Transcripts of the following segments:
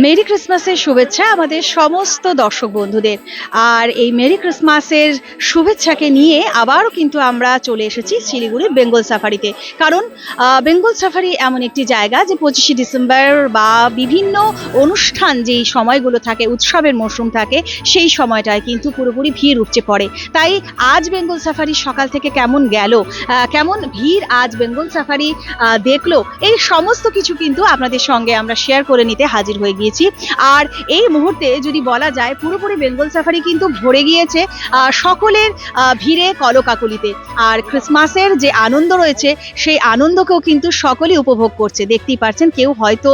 Mary ক্রিসমাসের শুভেচ্ছা আমাদের সমস্ত দর্শক বন্ধুদের। আর এই মেরি ক্রিসমাসের শুভেচ্ছাকে নিয়ে আবারও কিন্তু আমরা চলে এসেছি শিলিগুড়ির বেঙ্গল সাফারিতে। কারণ বেঙ্গল সাফারি এমন একটি জায়গা যে পঁচিশে ডিসেম্বর বা বিভিন্ন অনুষ্ঠান যেই সময়গুলো থাকে, উৎসবের মরশুম থাকে, সেই সময়টায় কিন্তু পুরোপুরি ভিড় উপচে পড়ে। তাই আজ বেঙ্গল সাফারি সকাল থেকে কেমন গেল কেমন ভিড় আজ বেঙ্গল সাফারি দেখল, এই সমস্ত কিছু কিন্তু আপনাদের সঙ্গে আমরা শেয়ার করে নিতে হাজির হয়ে গিয়েছি আর এই মুহূর্তে যদি বলা যায়, পুরোপুরি বেঙ্গল সাফারি কিন্তু ভরে গিয়েছে সকলের ভিড়ে কলকাকলিতে। আর ক্রিসমাসের যে আনন্দ রয়েছে, সেই আনন্দকেও কিন্তু সকলেই উপভোগ করছে। দেখতেই পাচ্ছেন কেউ হয়তো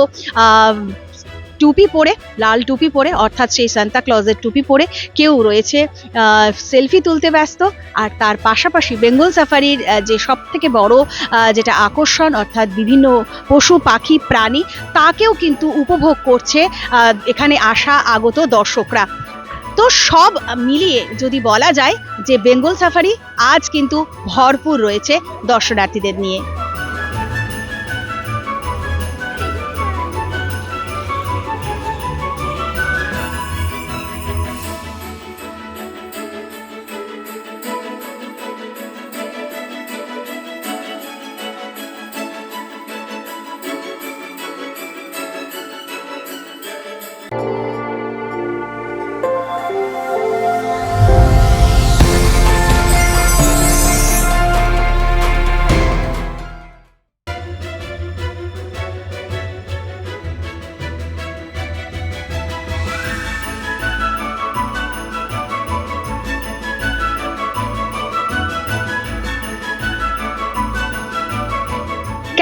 টুপি পরে, লাল টুপি পরে, অর্থাৎ সেই সান্তা ক্লজের টুপি পরে কেউ রয়েছে সেলফি তুলতে ব্যস্ত। আর তার পাশাপাশি বেঙ্গল সাফারির যে সব থেকে বড় যেটা আকর্ষণ, অর্থাৎ বিভিন্ন পশু, পাখি, প্রাণী, তাকেও কিন্তু উপভোগ করছে এখানে আসা আগত দর্শকরা। তো সব মিলিয়ে যদি বলা যায় যে বেঙ্গল সাফারি আজ কিন্তু ভরপুর রয়েছে দর্শনার্থীদের নিয়ে।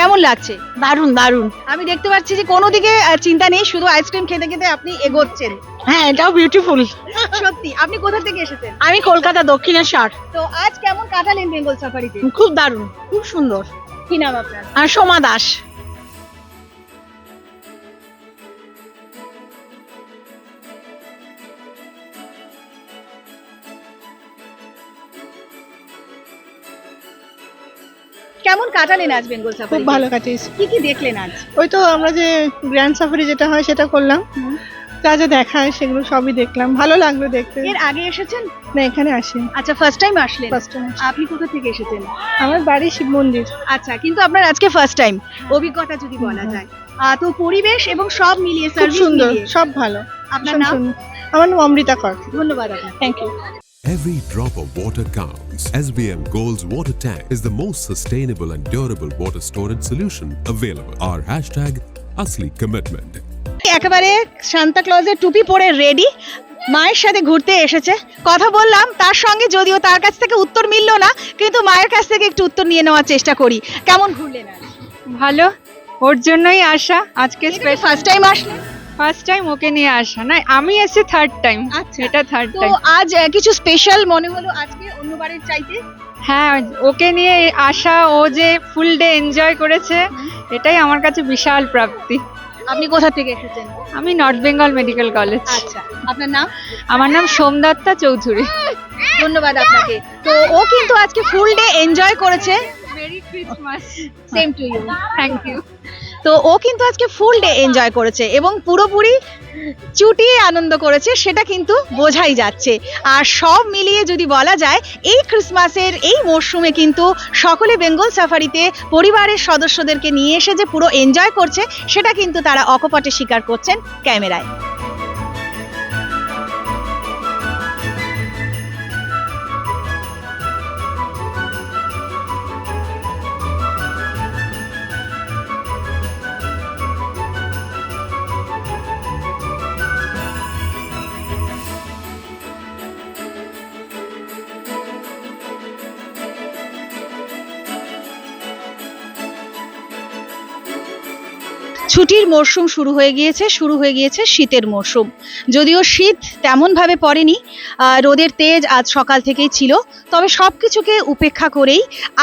কেমন লাগছে? দারুণ দারুণ। আমি দেখতে পাচ্ছি যে কোনো দিকে আহ, চিন্তা নেই শুধু আইসক্রিম খেতে খেতে আপনি এগোচ্ছেন। হ্যাঁ এটাও বিউটিফুল সত্যি আপনি কোথা থেকে এসেছেন? আমি কলকাতা দক্ষিণেশ্বর। তো আজ কেমন কাটালেন বেঙ্গল সাফারিতে খুব দারুণ খুব সুন্দর। কি নাম আপনার? আর সোমা দাস। কেমন কাটালেন আজ বেঙ্গল খুব ভালো কাটিয়েছি। কি কি দেখলেন আজ? ওই তো আমরা যে গ্র্যান্ড সাফারি যেটা হয় সেটা করলাম। যা যা দেখায় সেগুলো সবই দেখলাম। ভালো লাগল দেখতে। এর আগে এসেছেন? না এখানে আসি আচ্ছা ফার্স্ট টাইম আসলেন? ফার্স্ট টাইম আপনি কোথা থেকে এসেছেন? আমার বাড়ি শিব মন্দির। আচ্ছা কিন্তু আপনার আজকে ফার্স্ট টাইম অভিজ্ঞতা যদি বলা যায়। তো পরিবেশ এবং সব মিলিয়ে সার্ভিস সুন্দর সব ভালো। আপনার নাম? আমার নাম অমৃতা কর। ধন্যবাদ thank you Every drop of water counts. SBM Gold's water tank is the most sustainable and durable water storage solution available. Our hashtag Asli Commitment. একেবারে সান্তা ক্লজের টুপি পরে রেডি মায়ের সাথে ঘুরতে এসেছে কথা বললাম তার সঙ্গে যদিও তার কাছ থেকে উত্তর মিললো না কিন্তু মায়ের কাছ থেকে একটু উত্তর নিয়ে নেওয়ার চেষ্টা করি কেমন ঘুরলেন ভালো ওর জন্যই আসা আজকে ফার্স্ট টাইম আসলেন ফার্স্ট টাইম ওকে নিয়ে আসা না আমি এসে থার্ড টাইম আচ্ছা। এটা থার্ড তো টাইম আজ আহ, কিছু স্পেশাল মনে হলো আজকে অন্যবারের চাইতে? হ্যাঁ ওকে নিয়ে আসা ও যে ফুল ডে এনজয় করেছে এটাই আমার কাছে বিশাল প্রাপ্তি। আপনি কোথা থেকে এসেছেন? আমি নর্থ বেঙ্গল মেডিকেল কলেজ আচ্ছা। আপনার নাম? আমার নাম সোমদত্তা চৌধুরী। ধন্যবাদ আপনাকে। তো ও কিন্তু আজকে ফুল ডে এনজয় করেছে। Merry Christmas same to you thank you তো ও কিন্তু আজকে ফুল ডে এনজয় করেছে এবং পুরোপুরি চুটিয়ে আনন্দ করেছে, সেটা কিন্তু বোঝাই যাচ্ছে। আর সব মিলিয়ে যদি বলা যায়, এই ক্রিসমাসের এই মরশুমে কিন্তু সকলে বেঙ্গল সাফারিতে পরিবারের সদস্যদেরকে নিয়ে এসে যে পুরো এনজয় করছে, সেটা কিন্তু তারা অকপটে স্বীকার করছেন ক্যামেরায়। ছুটির মরশুম শুরু হয়ে গিয়েছে, শুরু হয়ে গিয়েছে শীতের মরশুম। যদিও শীত তেমনভাবে পড়েনি রোদের তেজ আজ সকাল থেকেই ছিল, তবে সব কিছুকে উপেক্ষা করেই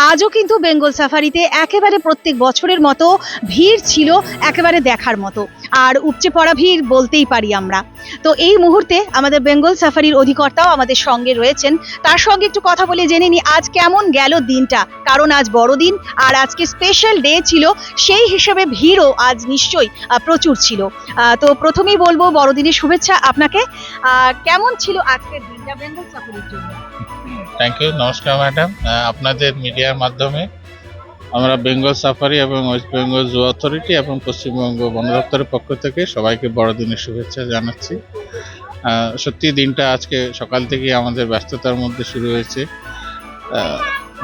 আজও কিন্তু বেঙ্গল সাফারিতে একেবারে প্রত্যেক বছরের মতো ভিড় ছিল, একেবারে দেখার মতো। আর উপচে পড়া ভিড় বলতেই পারি আমরা। তো এই মুহূর্তে আমাদের বেঙ্গল সাফারির অধিকর্তাও আমাদের সঙ্গে রয়েছেন। তার সঙ্গে একটু কথা বলে জেনে নি আজ কেমন গেল দিনটা? কারণ আজ বড়দিন, আর আজকে স্পেশাল ডে ছিল, সেই হিসেবে ভিড়ও আজ নিশ্চয়ই আহ, প্রচুর ছিল। তো প্রথমেই বলব বড়দিনের শুভেচ্ছা আপনাকে। কেমন ছিল আজকের দিনটা বেঙ্গল সাফারির জন্য? থ্যাংক ইউ নমস্কার ম্যাডাম আপনাদের মিডিয়ার মাধ্যমে আমরা বেঙ্গল সাফারি এবং ওয়েস্ট বেঙ্গল জু অথরিটি এবং পশ্চিমবঙ্গ বন দপ্তরের পক্ষ থেকে সবাইকে বড়দিনের শুভেচ্ছা জানাচ্ছি। সত্যি দিনটা আজকে সকাল থেকেই আমাদের ব্যস্ততার মধ্যে শুরু হয়েছে।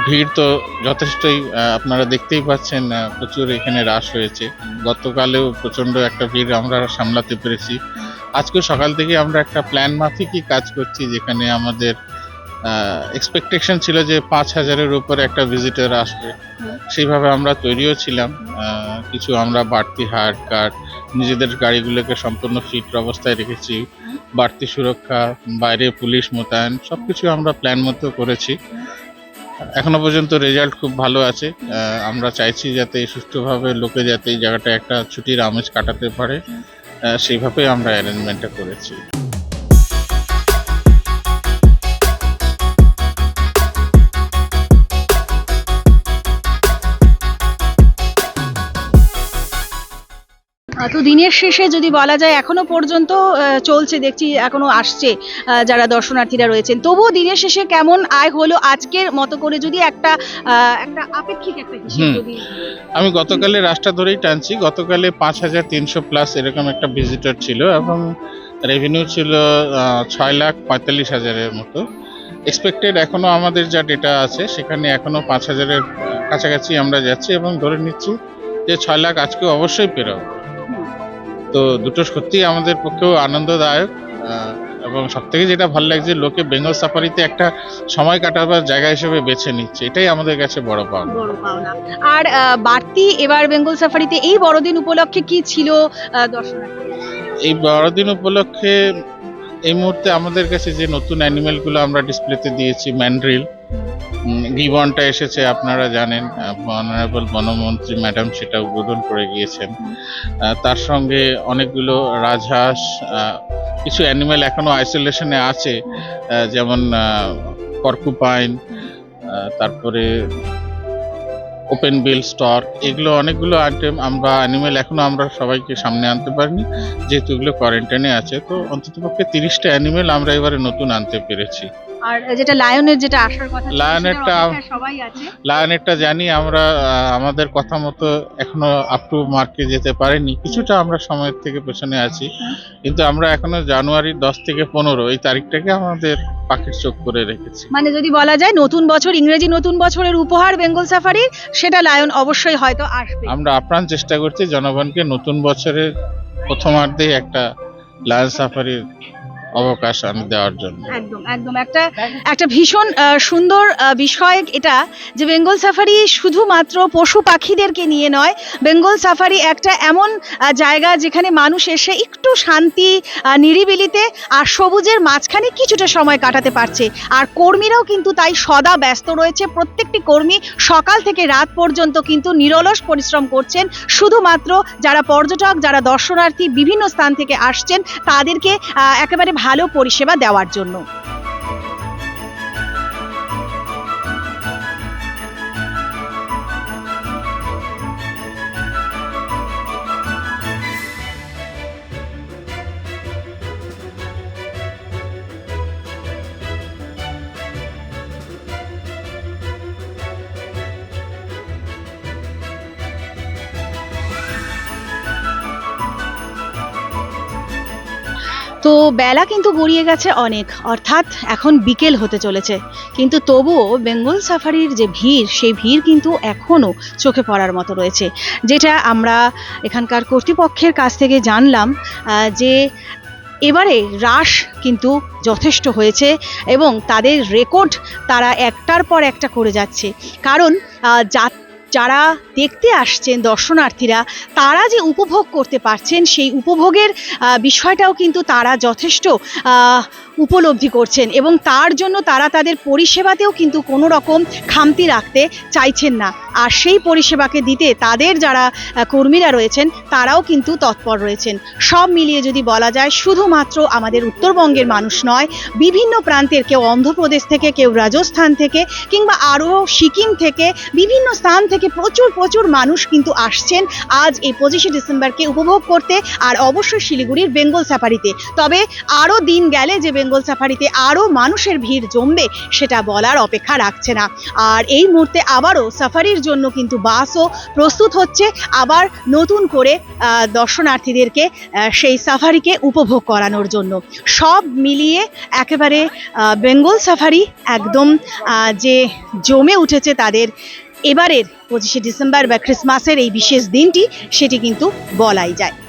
ভিড় তো যথেষ্টই আপনারা দেখতেই পাচ্ছেন প্রচুর এখানে রাশ হয়েছে। গতকালেও প্রচণ্ড একটা ভিড় আমরা সামলাতে পেরেছি। আজকে সকাল থেকে আমরা একটা প্ল্যান মাফিকই কাজ করছি, যেখানে আমাদের এক্সপেকটেশন ছিল যে পাঁচ হাজারের উপরে একটা ভিজিটর আসবে। সেইভাবে আমরা তৈরিও ছিলাম। কিছু আমরা বাড়তি হার্ড কার্ড নিজেদের গাড়িগুলোকে সম্পূর্ণ ফিট অবস্থায় রেখেছি। বাড়তি সুরক্ষা, বাইরে পুলিশ মোতায়েন সব কিছু আমরা প্ল্যান মতো করেছি। এখনও পর্যন্ত রেজাল্ট খুব ভালো আছে। আমরা চাইছি যাতে সুষ্ঠুভাবে লোকে যাতে এই জায়গাটা একটা ছুটির আমেজ কাটাতে পারে। সেইভাবে আমরা অ্যারেঞ্জমেন্টটা করেছি। তো দিনের শেষে যদি বলা যায় এখনও পর্যন্ত চলছে দেখছি এখনও আসছে যারা দর্শনার্থীরা রয়েছেন। তবুও দিনের শেষে কেমন আয় হলো আজকের মতো করে যদি একটা একটা আপেক্ষিক একটা হিসেব। যদি আমি গতকালে রাস্তা ধরেই টানছি গতকালে পাঁচ হাজার তিনশো প্লাস এরকম একটা ভিজিটর ছিল এবং রেভিনিউ ছিল ছয় লাখ পঁয়তাল্লিশ হাজারের মতো। এক্সপেক্টেড এখনও আমাদের যা ডেটা আছে সেখানে এখনও পাঁচ হাজারের কাছাকাছি আমরা যাচ্ছি এবং ধরে নিচ্ছি যে ছয় লাখ আজকে অবশ্যই পেরোবে। তো দুটো সত্যিই আমাদের পক্ষেও আনন্দদায়ক এবং সব থেকে যেটা ভালো লাগছে লোকে বেঙ্গল সাফারিতে একটা সময় কাটাবার জায়গা হিসেবে বেছে নিচ্ছে এটাই আমাদের কাছে বড় পাওনা। আর বাড়তি এবার বেঙ্গল সাফারিতে এই বড়দিন উপলক্ষে কি ছিল এই বড়দিন উপলক্ষে এই মুহূর্তে আমাদের কাছে যে নতুন অ্যানিমেলগুলো আমরা ডিসপ্লেতে দিয়েছি ম্যান্ড্রিল গিবনটা এসেছে, আপনারা জানেন অনারেবল বনমন্ত্রী ম্যাডাম সেটা উদ্বোধন করে গিয়েছেন। তার সঙ্গে অনেকগুলো রাজহাঁস কিছু অ্যানিমেল এখনও আইসোলেশনে আছে যেমন কর্কুপাইন তারপরে ওপেন বিল স্টক এগুলো অনেকগুলো আইটেম আমরা অ্যানিমেল এখনও আমরা সবাইকে সামনে আনতে পারিনি, যেহেতু এগুলো কোয়ারেন্টাইনে আছে। তো অন্ততপক্ষে তিরিশটা অ্যানিমেল আমরা এবারে নতুন আনতে পেরেছি। আর যেটা লায়নের যেটা আসার কথা লায়নেরটা- সবাই আছে। লায়নেরটা জানি আমরা আমাদের কথা মতো এখনও আপ টু মার্কে যেতে পারিনি। কিছুটা আমরা সময়ের থেকে পেছনে আছি। কিন্তু আমরা এখনও জানুয়ারি দশ থেকে পনেরো এই তারিখটাকে আমাদের পাখির চোখ করে রেখেছি। মানে যদি বলা যায় নতুন বছর ইংরেজি নতুন বছরের উপহার বেঙ্গল সাফারি সেটা লায়ন অবশ্যই হয়তো আসবে। আমরা আপ্রাণ চেষ্টা করছি জনগণকে নতুন বছরের প্রথমার্ধে একটা লায়ন সাফারির অবকাশ আনি দেওয়ার জন্য। একদম একদম। একটা একটা ভীষণ সুন্দর বিষয় এটা যে বেঙ্গল সাফারি শুধুমাত্র পশু পাখিদেরকে নিয়ে নয়, বেঙ্গল সাফারি একটা এমন জায়গা যেখানে মানুষ এসে একটু শান্তি নিরিবিলিতে আর সবুজের মাঝখানে কিছুটা সময় কাটাতে পারছে। আর কর্মীরাও কিন্তু তাই সদা ব্যস্ত রয়েছে। প্রত্যেকটি কর্মী সকাল থেকে রাত পর্যন্ত কিন্তু নিরলস পরিশ্রম করছেন। শুধুমাত্র যারা পর্যটক, যারা দর্শনার্থী বিভিন্ন স্থান থেকে আসছেন, তাদেরকে একেবারে ভালো পরিষেবা দেওয়ার জন্য। তো বেলা কিন্তু গড়িয়ে গেছে অনেক অর্থাৎ এখন বিকেল হতে চলেছে। কিন্তু তবুও বেঙ্গল সাফারির যে ভিড় সেই ভিড় কিন্তু এখনও চোখে পড়ার মতো রয়েছে। যেটা আমরা এখানকার কর্তৃপক্ষের কাছ থেকে জানলাম যে এবারে রাশ কিন্তু যথেষ্ট হয়েছে এবং তাদের রেকর্ড তারা একটার পর একটা করে যাচ্ছে। কারণ আহ, যা- যারা দেখতে আসছেন দর্শনার্থীরা, তারা যে উপভোগ করতে পারছেন সেই উপভোগের বিষয়টাও কিন্তু তারা যথেষ্ট উপলব্ধি করছেন এবং তার জন্য তারা তাদের পরিষেবাতেও কিন্তু কোনো রকম খামতি রাখতে চাইছেন না। আর সেই পরিষেবাকে দিতে তাদের যারা কর্মীরা রয়েছেন, তারাও কিন্তু তৎপর রয়েছেন। সব মিলিয়ে যদি বলা যায়, শুধুমাত্র আমাদের উত্তরবঙ্গের মানুষ নয়, বিভিন্ন প্রান্তের কেউ অন্ধ্রপ্রদেশ থেকে, কেউ রাজস্থান থেকে, কিংবা আরও সিকিম থেকে, বিভিন্ন স্থান থেকে থেকে প্রচুর প্রচুর মানুষ কিন্তু আসছেন আজ এই পঁচিশে ডিসেম্বরকে উপভোগ করতে আর অবশ্যই শিলিগুড়ির বেঙ্গল সাফারিতে। তবে আরও দিন গেলে যে বেঙ্গল সাফারিতে আরও মানুষের ভিড় জমবে সেটা বলার অপেক্ষা রাখছে না। আর এই মুহূর্তে আবারও সাফারির জন্য কিন্তু বাসও প্রস্তুত হচ্ছে। আবার নতুন করে দর্শনার্থীদেরকে সেই সাফারিকে উপভোগ করানোর জন্য। সব মিলিয়ে একেবারে বেঙ্গল সাফারি একদম যে জমে উঠেছে তাদের এবারের পঁচিশে ডিসেম্বর বা ক্রিসমাসের এই বিশেষ দিনটি সেটি কিন্তু বলাই যায়।